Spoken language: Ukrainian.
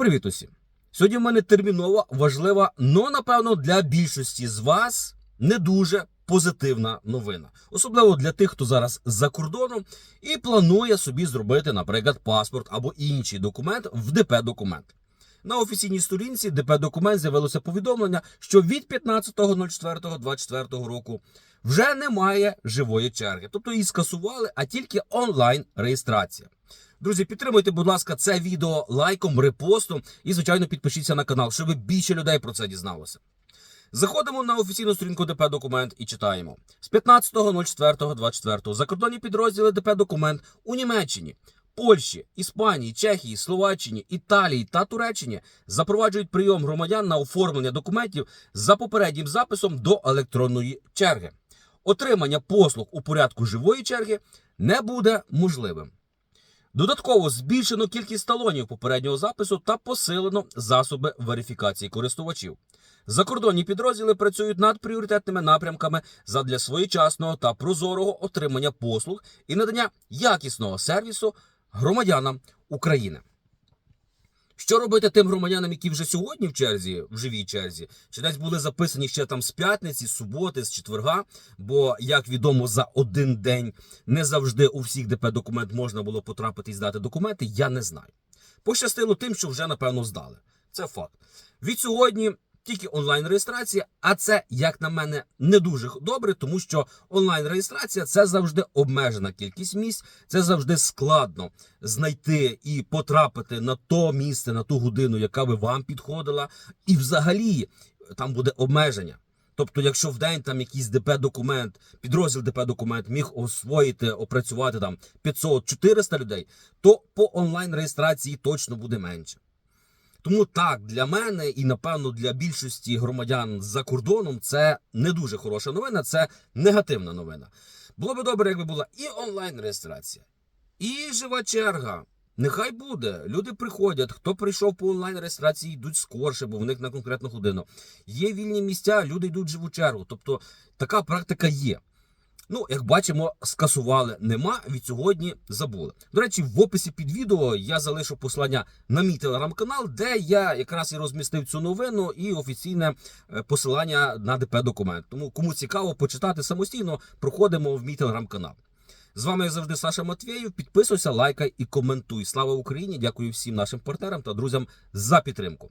Привіт усім! Сьогодні в мене термінова, важлива, но напевно для більшості з вас не дуже позитивна новина. Особливо для тих, хто зараз за кордоном і планує собі зробити, наприклад, паспорт або інший документ в ДП документ. На офіційній сторінці ДП документ з'явилося повідомлення, що від 15.04.24 року вже немає живої черги. Тобто її скасували, а тільки онлайн реєстрація. Друзі, підтримуйте, будь ласка, це відео лайком, репостом і, звичайно, підпишіться на канал, щоб більше людей про це дізналося. Заходимо на офіційну сторінку ДП Документ і читаємо. З 15.04.24 закордонні підрозділи ДП Документ у Німеччині, Польщі, Іспанії, Чехії, Словаччині, Італії та Туреччині запроваджують прийом громадян на оформлення документів за попереднім записом до електронної черги. Отримання послуг у порядку живої черги не буде можливим. Додатково збільшено кількість талонів попереднього запису та посилено засоби верифікації користувачів. Закордонні підрозділи працюють над пріоритетними напрямками задля своєчасного та прозорого отримання послуг і надання якісного сервісу громадянам України. Що робити тим громадянам, які вже сьогодні в черзі, в живій черзі, чи десь були записані ще там з п'ятниці, з суботи, з четверга? Бо, як відомо, за один день не завжди у всіх ДП документ можна було потрапити і здати документи, я не знаю. Пощастило тим, що вже напевно здали. Це факт. Від сьогодні тільки онлайн реєстрація, а це, як на мене, не дуже добре, тому що онлайн реєстрація це завжди обмежена кількість місць, це завжди складно знайти і потрапити на то місце, на ту годину, яка би вам підходила, і взагалі там буде обмеження. Тобто, якщо в день там якийсь ДП документ, підрозділ ДП документ міг освоїти, опрацювати там 500-400 людей, то по онлайн реєстрації точно буде менше. Тому так, для мене і напевно для більшості громадян за кордоном це не дуже хороша новина, це негативна новина. Було би добре, якби була і онлайн реєстрація, і жива черга. Нехай буде. Люди приходять. Хто прийшов по онлайн реєстрації, йдуть скорше, бо в них на конкретну годину. Є вільні місця, люди йдуть в живу чергу. Тобто така практика є. Ну, як бачимо, скасували нема, від сьогодні забули. До речі, в описі під відео я залишу послання на мій телеграм-канал, де я якраз і розмістив цю новину і офіційне е, посилання на ДП документ. Тому кому цікаво почитати самостійно, проходимо в мій телеграм-канал. З вами як завжди Саша Матвєєв. Підписуйся, лайкай і коментуй. Слава Україні! Дякую всім нашим партнерам та друзям за підтримку.